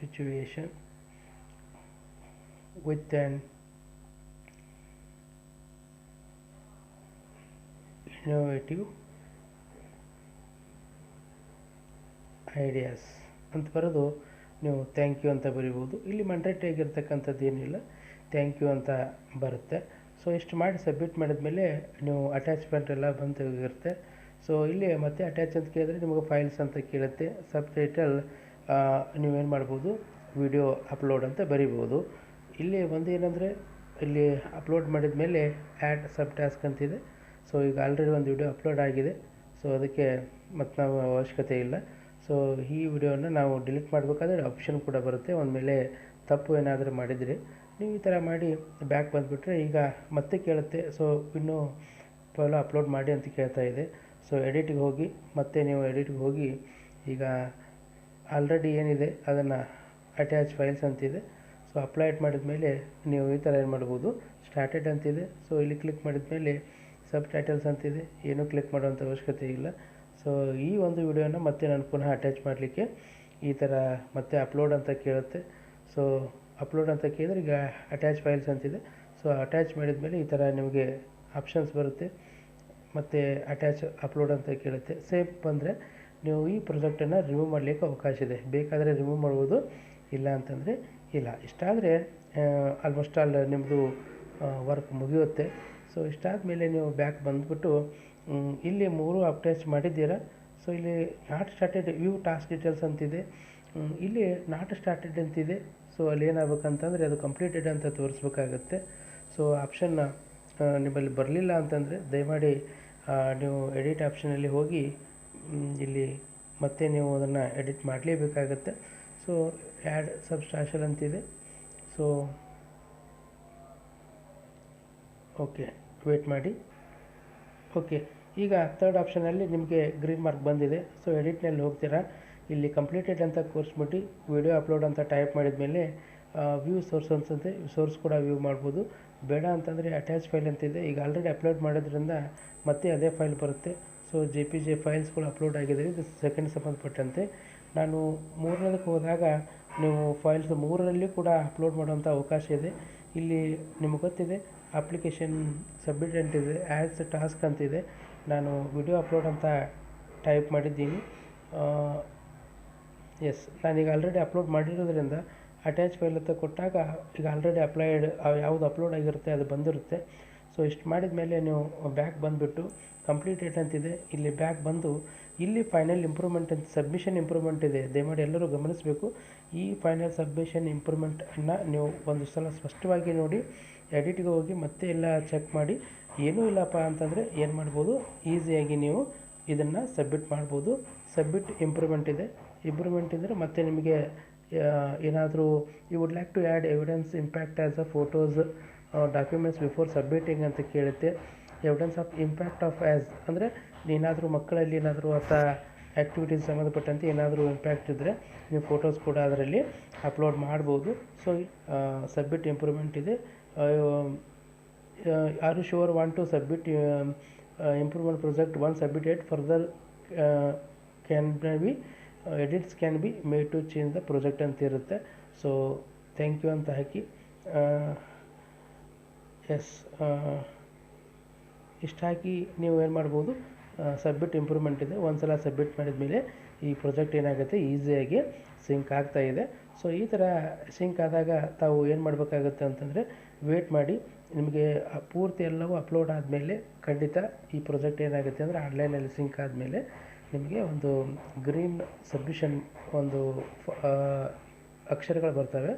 situation with an innovative ideas ಅಂತ ಬರೆದು ನೀವು thank you ಅಂತ ಬರಿಬೋದು. ಇಲ್ಲಿ ಮಂಡ್ರೇಟ್ ಆಗಿರ್ತಕ್ಕಂಥದ್ದು ಏನಿಲ್ಲ thank you ಅಂತ ಬರುತ್ತೆ. ಸೊ ಇಷ್ಟು ಮಾಡಿ ಸಬ್ಮಿಟ್ ಮಾಡಿದ್ಮೇಲೆ ನೀವು ಅಟ್ಯಾಚ್ಮೆಂಟ್ ಎಲ್ಲ ಬಂದು ಹೋಗಿರುತ್ತೆ ಸೊ ಇಲ್ಲಿ ಮತ್ತೆ ಅಟ್ಯಾಚ್ ಅಂತ ಕೇಳಿದ್ರೆ ನಿಮಗೆ ಫೈಲ್ಸ್ ಅಂತ ಕೇಳುತ್ತೆ. ಸಬ್ ಟೈಟಲ್ ನೀವೇನು ಮಾಡ್ಬೋದು ವಿಡಿಯೋ ಅಪ್ಲೋಡ್ ಅಂತ ಬರಿಬೋದು. ಇಲ್ಲಿ ಒಂದು ಏನಂದರೆ, ಇಲ್ಲಿ ಅಪ್ಲೋಡ್ ಮಾಡಿದ ಮೇಲೆ ಆ್ಯಡ್ ಸಬ್ ಟಾಸ್ಕ್ ಅಂತಿದೆ. ಸೊ ಈಗ ಆಲ್ರೆಡಿ ಒಂದು ವಿಡಿಯೋ ಅಪ್ಲೋಡ್ ಆಗಿದೆ. ಸೊ ಅದಕ್ಕೆ ಮತ್ತು ನಾವು ಅವಶ್ಯಕತೆ ಇಲ್ಲ. ಸೊ ಈ ವಿಡಿಯೋನ ನಾವು ಡಿಲೀಟ್ ಮಾಡಬೇಕಾದ್ರೆ ಆಪ್ಷನ್ ಕೂಡ ಬರುತ್ತೆ. ಒಂದು ಮೇಲೆ ತಪ್ಪು ಏನಾದರೂ ಮಾಡಿದರೆ ನೀವು ಈ ಥರ ಮಾಡಿ ಬ್ಯಾಕ್ ಬಂದುಬಿಟ್ರೆ ಈಗ ಮತ್ತೆ ಕೇಳುತ್ತೆ. ಸೊ ಇನ್ನೂ ಫೈಲು ಅಪ್ಲೋಡ್ ಮಾಡಿ ಅಂತ ಕೇಳ್ತಾ ಇದೆ. ಸೊ ಎಡಿಟಿಗೆ ಹೋಗಿ ಮತ್ತೆ ನೀವು ಎಡಿಟ್ಗೆ ಹೋಗಿ ಈಗ ಆಲ್ರೆಡಿ ಏನಿದೆ ಅದನ್ನು ಅಟ್ಯಾಚ್ ಫೈಲ್ಸ್ ಅಂತಿದೆ. ಸೊ ಅಪ್ಲೈಡ್ ಮಾಡಿದ ಮೇಲೆ ನೀವು ಈ ಥರ ಏನು ಮಾಡ್ಬೋದು? ಸ್ಟಾರ್ಟೆಡ್ ಅಂತಿದೆ. ಸೊ ಇಲ್ಲಿ ಕ್ಲಿಕ್ ಮಾಡಿದ ಮೇಲೆ ಸಬ್ ಟೈಟಲ್ಸ್ ಅಂತಿದೆ. ಏನೂ ಕ್ಲಿಕ್ ಮಾಡೋವಂಥ ಅವಶ್ಯಕತೆ ಇಲ್ಲ. ಸೊ ಈ ಒಂದು ವಿಡಿಯೋನ ಮತ್ತೆ ನಾನು ಪುನಃ ಅಟ್ಯಾಚ್ ಮಾಡಲಿಕ್ಕೆ ಈ ಥರ ಮತ್ತೆ ಅಪ್ಲೋಡ್ ಅಂತ ಕೇಳುತ್ತೆ. ಸೊ ಅಪ್ಲೋಡ್ ಅಂತ ಕೇಳಿದ್ರೆ ಈಗ ಅಟ್ಯಾಚ್ ಫೈಲ್ಸ್ ಅಂತಿದೆ. ಸೊ ಅಟ್ಯಾಚ್ ಮಾಡಿದ ಮೇಲೆ ಈ ಥರ ನಿಮಗೆ ಆಪ್ಷನ್ಸ್ ಬರುತ್ತೆ. ಮತ್ತು ಅಟ್ಯಾಚ್ ಅಪ್ಲೋಡ್ ಅಂತ ಕೇಳುತ್ತೆ. ಸೇಫ್ ಬಂದರೆ ನೀವು ಈ ಪ್ರಾಜೆಕ್ಟನ್ನು ರಿಮೂವ್ ಮಾಡಲಿಕ್ಕೆ ಅವಕಾಶ ಇದೆ. ಬೇಕಾದರೆ ರಿಮೂವ್ ಮಾಡ್ಬೋದು, ಇಲ್ಲ ಅಂತಂದರೆ ಇಲ್ಲ. ಇಷ್ಟಾದರೆ ಆಲ್ಮೋಸ್ಟ್ ಆಲ್ ನಿಮ್ಮದು ವರ್ಕ್ ಮುಗಿಯುತ್ತೆ. ಸೊ ಇಷ್ಟಾದ ಮೇಲೆ ನೀವು ಬ್ಯಾಕ್ ಬಂದುಬಿಟ್ಟು ಇಲ್ಲಿ ಮೂರು ಅಪ್ಡೇಟ್ಸ್ ಮಾಡಿದ್ದೀರಾ? ಸೊ ಇಲ್ಲಿ not started view task details ಅಂತಿದೆ. ಇಲ್ಲಿ ನಾಟ್ ಸ್ಟಾರ್ಟೆಡ್ ಅಂತಿದೆ. ಸೊ ಅಲ್ಲಿ ಏನಾಗಬೇಕಂತಂದರೆ ಅದು ಕಂಪ್ಲೀಟೆಡ್ ಅಂತ ತೋರಿಸ್ಬೇಕಾಗತ್ತೆ. ಸೊ ಆಪ್ಷನ್ನ ನಿಮ್ಮಲ್ಲಿ ಬರಲಿಲ್ಲ ಅಂತಂದರೆ ದಯಮಾಡಿ ನೀವು ಎಡಿಟ್ ಆಪ್ಷನಲ್ಲಿ ಹೋಗಿ ಇಲ್ಲಿ ಮತ್ತೆ ನೀವು ಅದನ್ನು ಎಡಿಟ್ ಮಾಡಲೇಬೇಕಾಗತ್ತೆ. ಸೊ ಆ್ಯಡ್ ಸಬ್ಸ್ಟಾಷಲ್ ಅಂತಿದೆ. ಸೊ ಓಕೆ ವೇಟ್ ಮಾಡಿ. ಓಕೆ ಈಗ ಥರ್ಡ್ ಆಪ್ಷನಲ್ಲಿ ನಿಮಗೆ ಗ್ರೀನ್ ಮಾರ್ಕ್ ಬಂದಿದೆ. ಸೊ ಎಡಿಟ್ನಲ್ಲಿ ಹೋಗ್ತೀರಾ? ಇಲ್ಲಿ ಕಂಪ್ಲೀಟೆಡ್ ಅಂತ ಕೂರಿಸ್ಬಿಟ್ಟು ವಿಡಿಯೋ ಅಪ್ಲೋಡ್ ಅಂತ ಟೈಪ್ ಮಾಡಿದ ಮೇಲೆ ವ್ಯೂ ಸೋರ್ಸ್ ಅನ್ಸುತ್ತೆ. ಸೋರ್ಸ್ ಕೂಡ ವ್ಯೂ ಮಾಡ್ಬೋದು. ಬೇಡ ಅಂತಂದರೆ ಅಟ್ಯಾಚ್ ಫೈಲ್ ಅಂತಿದೆ. ಈಗ ಆಲ್ರೆಡಿ ಅಪ್ಲೋಡ್ ಮಾಡೋದ್ರಿಂದ ಮತ್ತೆ ಅದೇ ಫೈಲ್ ಬರುತ್ತೆ. ಸೊ ಜೆ ಪಿ ಜೆ ಫೈಲ್ಸ್ಗಳು ಅಪ್ಲೋಡ್ ಆಗಿದೆ ಇದು ಸೆಕೆಂಡ್ ಸಂಬಂಧಪಟ್ಟಂತೆ. ನಾನು ಮೂರನೇದಕ್ಕೆ ಹೋದಾಗ ನೀವು ಫೈಲ್ಸ್ ಮೂರರಲ್ಲಿ ಕೂಡ ಅಪ್ಲೋಡ್ ಮಾಡುವಂಥ ಅವಕಾಶ ಇದೆ. ಇಲ್ಲಿ ನಿಮಗೆ ಗೊತ್ತಿದೆ ಅಪ್ಲಿಕೇಶನ್ ಸಬ್ಮಿಟ್ ಅಂತಿದೆ ಆ್ಯಸ್ ಟಾಸ್ಕ್ ಅಂತಿದೆ ನಾನು ವಿಡಿಯೋ ಅಪ್ಲೋಡ್ ಅಂತ ಟೈಪ್ ಮಾಡಿದ್ದೀನಿ. ಎಸ್ ನಾನೀಗ ಆಲ್ರೆಡಿ ಅಪ್ಲೋಡ್ ಮಾಡಿರೋದ್ರಿಂದ ಅಟ್ಯಾಚ್ ಫೈಲ್ ಅಂತ ಕೊಟ್ಟಾಗ ಈಗ ಆಲ್ರೆಡಿ ಅಪ್ಲೈಡ್ ಯಾವುದು ಅಪ್ಲೋಡ್ ಆಗಿರುತ್ತೆ ಅದು ಬಂದಿರುತ್ತೆ. ಸೊ ಇಷ್ಟು ಮಾಡಿದ ಮೇಲೆ ನೀವು ಬ್ಯಾಕ್ ಬಂದುಬಿಟ್ಟು ಕಂಪ್ಲೀಟೆಡ್ ಅಂತಿದೆ ಇಲ್ಲಿ ಬ್ಯಾಕ್ ಬಂದು ಇಲ್ಲಿ ಫೈನಲ್ ಇಂಪ್ರೂವ್ಮೆಂಟ್ ಅಂತ ಸಬ್ಮಿಷನ್ ಇಂಪ್ರೂವ್ಮೆಂಟ್ ಇದೆ. ದಯಮಾಡಿ ಎಲ್ಲರೂ ಗಮನಿಸಬೇಕು. ಈ ಫೈನಲ್ ಸಬ್ಮಿಷನ್ ಇಂಪ್ರೂವ್ಮೆಂಟನ್ನು ನೀವು ಒಂದು ಸಲ ಸ್ಪಷ್ಟವಾಗಿ ನೋಡಿ. ಎಡಿಟ್ಗೆ ಹೋಗಿ ಮತ್ತೆ ಎಲ್ಲ ಚೆಕ್ ಮಾಡಿ, ಏನೂ ಇಲ್ಲಪ್ಪ ಅಂತಂದರೆ ಏನು ಮಾಡ್ಬೋದು? ಈಸಿಯಾಗಿ ನೀವು ಇದನ್ನು ಸಬ್ಮಿಟ್ ಮಾಡ್ಬೋದು. ಸಬ್ಮಿಟ್ ಇಂಪ್ರೂವ್ಮೆಂಟ್ ಇದೆ. ಇಂಪ್ರೂವ್ಮೆಂಟ್ ಇದ್ದರೆ ಮತ್ತೆ ನಿಮಗೆ ಏನಾದರೂ you would like to add evidence impact as a photos documents before submitting ಅಂತ ಕೇಳುತ್ತೆ. Evidence of impact of as ಅಂದರೆ ಏನಾದರೂ ಮಕ್ಕಳಲ್ಲಿ ಏನಾದರೂ ಅಥವಾ ಆ್ಯಕ್ಟಿವಿಟೀಸ್ ಸಂಬಂಧಪಟ್ಟಂತೆ ಏನಾದರೂ ಇಂಪ್ಯಾಕ್ಟ್ ಇದ್ದರೆ ನೀವು ಫೋಟೋಸ್ ಕೂಡ ಅದರಲ್ಲಿ ಅಪ್ಲೋಡ್ ಮಾಡ್ಬೋದು. ಸೊ ಸಬ್ಮಿಟ್ ಇಂಪ್ರೂವ್ಮೆಂಟ್ ಇದೆ. Are sure sure want to submit improvement project once submitted further can be edits can be made to change the project ಅಂತ ಇರುತ್ತೆ ಸೊ ಥ್ಯಾಂಕ್ ಯು ಅಂತ ಹಾಕಿ ಎಸ್ ಇಷ್ಟು ಹಾಕಿ ನೀವು ಏನು ಮಾಡ್ಬೋದು ಸಬ್ಮಿಟ್ ಇಂಪ್ರೂವ್ಮೆಂಟ್ ಇದೆ. ಒಂದು ಸಲ ಸಬ್ಮಿಟ್ ಮಾಡಿದ ಮೇಲೆ ಈ ಪ್ರೊಜೆಕ್ಟ್ ಏನಾಗುತ್ತೆ? ಈಸಿಯಾಗಿ ಸಿಂಕ್ ಆಗ್ತಾ ಇದೆ. ಸೊ ಈ ಥರ ಸಿಂಕ್ ಆದಾಗ ತಾವು ಏನು ಮಾಡಬೇಕಾಗುತ್ತೆ ಅಂತಂದರೆ ವೇಟ್ ಮಾಡಿ ನಿಮಗೆ ಪೂರ್ತಿ ಎಲ್ಲವೂ ಅಪ್ಲೋಡ್ ಆದಮೇಲೆ ಖಂಡಿತ ಈ ಪ್ರಾಜೆಕ್ಟ್ ಏನಾಗುತ್ತೆ ಅಂದರೆ ಆನ್ಲೈನಲ್ಲಿ ಸಿಂಕ್ ಆದಮೇಲೆ ನಿಮಗೆ ಒಂದು ಗ್ರೀನ್ ಸಬ್ಮಿಷನ್ ಒಂದು ಅಕ್ಷರಗಳು ಬರ್ತವೆ.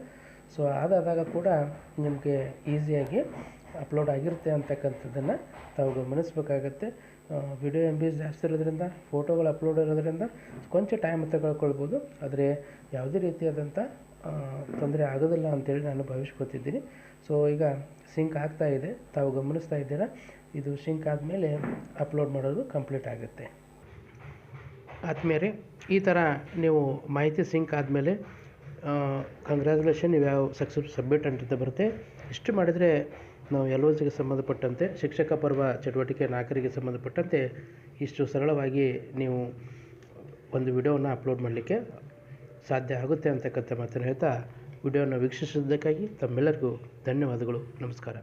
ಸೊ ಅದಾದಾಗ ಕೂಡ ನಿಮಗೆ ಈಸಿಯಾಗಿ ಅಪ್ಲೋಡ್ ಆಗಿರುತ್ತೆ ಅಂತಕ್ಕಂಥದ್ದನ್ನು ತಾವು ಗಮನಿಸಬೇಕಾಗತ್ತೆ. ವಿಡಿಯೋ ಎಂ ಬಿ ಜಾಸ್ತಿ ಇರೋದ್ರಿಂದ ಫೋಟೋಗಳು ಅಪ್ಲೋಡ್ ಇರೋದ್ರಿಂದ, ಕೊಂಚ ಟೈಮ್ ತಗೊಳ್ಕೊಳ್ಬೋದು. ಆದರೆ ಯಾವುದೇ ರೀತಿಯಾದಂಥ ತೊಂದರೆ ಆಗೋದಿಲ್ಲ ಅಂತೇಳಿ ನಾನು ಭಾವಿಸ್ಕೊತಿದ್ದೀನಿ. ಸೊ ಈಗ ಸಿಂಕ್ ಆಗ್ತಾ ಇದೆ. ತಾವು ಗಮನಿಸ್ತಾ ಇದ್ದೀರಾ? ಇದು ಸಿಂಕ್ ಆದಮೇಲೆ ಅಪ್ಲೋಡ್ ಮಾಡೋದು ಕಂಪ್ಲೀಟ್ ಆಗುತ್ತೆ. ಆದಮೇಲೆ ಈ ಥರ ನೀವು ಮಾಹಿತಿ ಸಿಂಕ್ ಆದಮೇಲೆ ಕಂಗ್ರ್ಯಾಚುಲೇಷನ್ ನೀವು ಯಾವ ಸಕ್ಸಸ್ ಸಬ್ಮಿಟ್ ಅಂತ ಬರುತ್ತೆ. ಇಷ್ಟು ಮಾಡಿದರೆ ನಾವು ಎಲ್ ಸಿಗೆ ಸಂಬಂಧಪಟ್ಟಂತೆ, ಶಿಕ್ಷಕ ಪರ್ವ ಚಟುವಟಿಕೆ ನಾಲ್ಕರಿಗೆ ಸಂಬಂಧಪಟ್ಟಂತೆ ಇಷ್ಟು ಸರಳವಾಗಿ ನೀವು ಒಂದು ವಿಡಿಯೋವನ್ನು ಅಪ್ಲೋಡ್ ಮಾಡಲಿಕ್ಕೆ ಸಾಧ್ಯ ಆಗುತ್ತೆ ಅಂತಕ್ಕಂಥ ಮಾತನ್ನು ಹೇಳ್ತಾ ವಿಡಿಯೋನ ವೀಕ್ಷಿಸಿದ್ದಕ್ಕಾಗಿ ತಮ್ಮೆಲ್ಲರಿಗೂ ಧನ್ಯವಾದಗಳು. ನಮಸ್ಕಾರ.